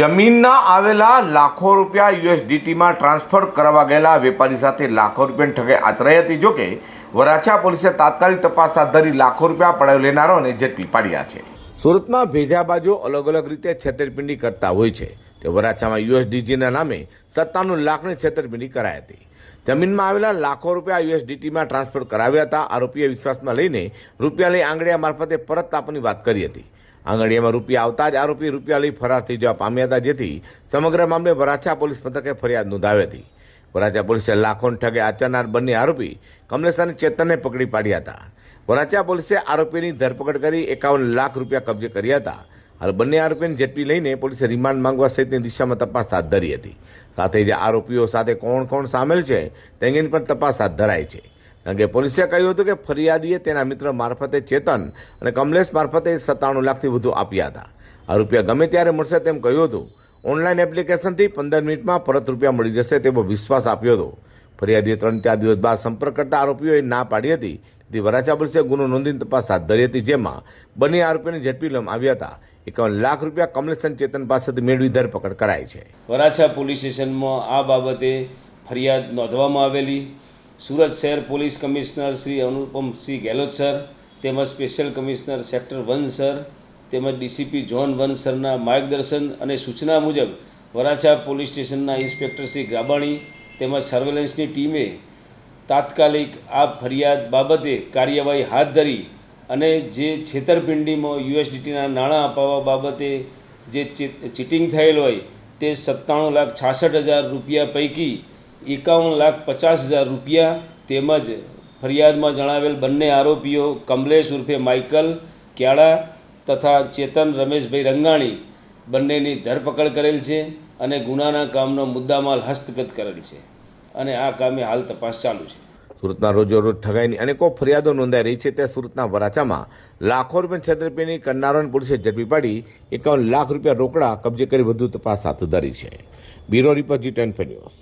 જમીનના આવેલા લાખો રૂપિયા યુએસડીટીમાં ટ્રાન્સફર કરાવવા ગયેલા વેપારી સાથે લાખો રૂપિયાની ઠગે આચરાઈ હતી. જોકે વરાછા પોલીસે તાત્કાલિક તપાસ હાથ ધરી લાખો રૂપિયા પડાવી લેનારોને ઝડપી પાડ્યા છે. સુરતમાં ભેજા બાજુ અલગ અલગ રીતે છેતરપિંડી કરતા હોય છે. તે વરાછામાં યુએસડીજીના નામે સત્તાનું લાખની છેતરપિંડી કરાઈ હતી. જમીનમાં આવેલા લાખો રૂપિયા યુએસડીટીમાં ટ્રાન્સફર કરાવ્યા હતા. આરોપીએ વિશ્વાસમાં લઈને રૂપિયા લઈ આંગળીયા મારફતે પરત આપવાની વાત કરી હતી. આંગળીયામાં રૂપિયા આવતા જ આરોપી રૂપિયા લઈ ફરાર થઈ જવા પામ્યા હતા, જેથી સમગ્ર મામલે વરાછા પોલીસ મથકે ફરિયાદ નોંધાવી હતી. વરાછા પોલીસે લાખોને ઠગે આચરનાર બંને આરોપી કમલેશ અને ચેતનને પકડી પાડ્યા હતા. વરાછા પોલીસે આરોપીની ધરપકડ કરી એકાવન લાખ રૂપિયા કબજે કર્યા હતા. હાલ બંને આરોપીને ઝડપી લઈને પોલીસે રિમાન્ડ માંગવા સહિતની દિશામાં તપાસ હાથ ધરી હતી. સાથે જે આરોપીઓ સાથે કોણ કોણ સામેલ છે તે અંગેની પણ તપાસ હાથ ધરાઈ છે. કારણ કે પોલીસે કહ્યું હતું કે ફરિયાદીએ તેના મિત્ર મારફતે ચેતન અને કમલેશ મારફતે સત્તાણું લાખથી વધુ આપ્યા હતા. આ રૂપિયા ગમે ત્યારે મળશે તેમ કહ્યું હતું. ઓનલાઈન એપ્લિકેશનથી પંદર મિનિટમાં પરત રૂપિયા મળી જશે તેવો વિશ્વાસ આપ્યો હતો. ફરિયાદીએ ત્રણ ચાર દિવસ બાદ સંપર્ક કરતા આરોપીઓએ ના પાડી હતી. તેથી વરાછા પોલીસે ગુનો નોંધીને તપાસ હાથ ધરી હતી, જેમાં બંને આરોપીને ઝડપી લેવામાં આવ્યા હતા. એકાવન લાખ રૂપિયા કમલેશન ચેતન પાસેથી મેળવી ધરપકડ કરાઈ છે. વરાછા પોલીસ સ્ટેશનમાં આ બાબતે ફરિયાદ નોંધવામાં આવેલી. સુરત શહેર police commissioner Shri Anupamsinh Gehlot sir, તેમજ special commissioner sector one sir, તેમજ ડીસીપી ઝોન વન સરના માર્ગદર્શન અને સૂચના મુજબ વરાછા પોલીસ સ્ટેશનના ઇન્સ્પેક્ટર શ્રી ગાબાણી તેમજ સર્વેલન્સની ટીમે તાત્કાલિક આ ફરિયાદ બાબતે કાર્યવાહી હાથ ધરી અને જે છેતરપિંડીમાં યુએસડીટીના નાણાં અપાવવા બાબતે જે ચીટિંગ થયેલ હોય તે સત્તાણું લાખ છાસઠ હજાર રૂપિયા પૈકી એકાવન લાખ પચાસ હજાર રૂપિયા તેમજ ફરિયાદમાં જણાવેલ બંને આરોપીઓ કમલેશ ઉર્ફે માઇકલ ક્યાળા તથા ચેતન રમેશભાઈ રંગાણી બંનેની ધરપકડ કરેલ છે અને ગુનાના કામનો મુદ્દામાલ હસ્તગત કરેલ છે અને આ કામે હાલ તપાસ ચાલુ છે. સુરતના રોજોરોજ ઠગાઈની અનેકો ફરિયાદો નોંધાઈ રહી છે ત્યાં સુરતના વરાછામાં લાખો રૂપિયા છેતરપિંડી કરનારાને પોલીસે ઝડપી પાડી એકાવન લાખ રૂપિયા રોકડા કબજે કરી વધુ તપાસ હાથ ધરી છે. Bureau report G ten news.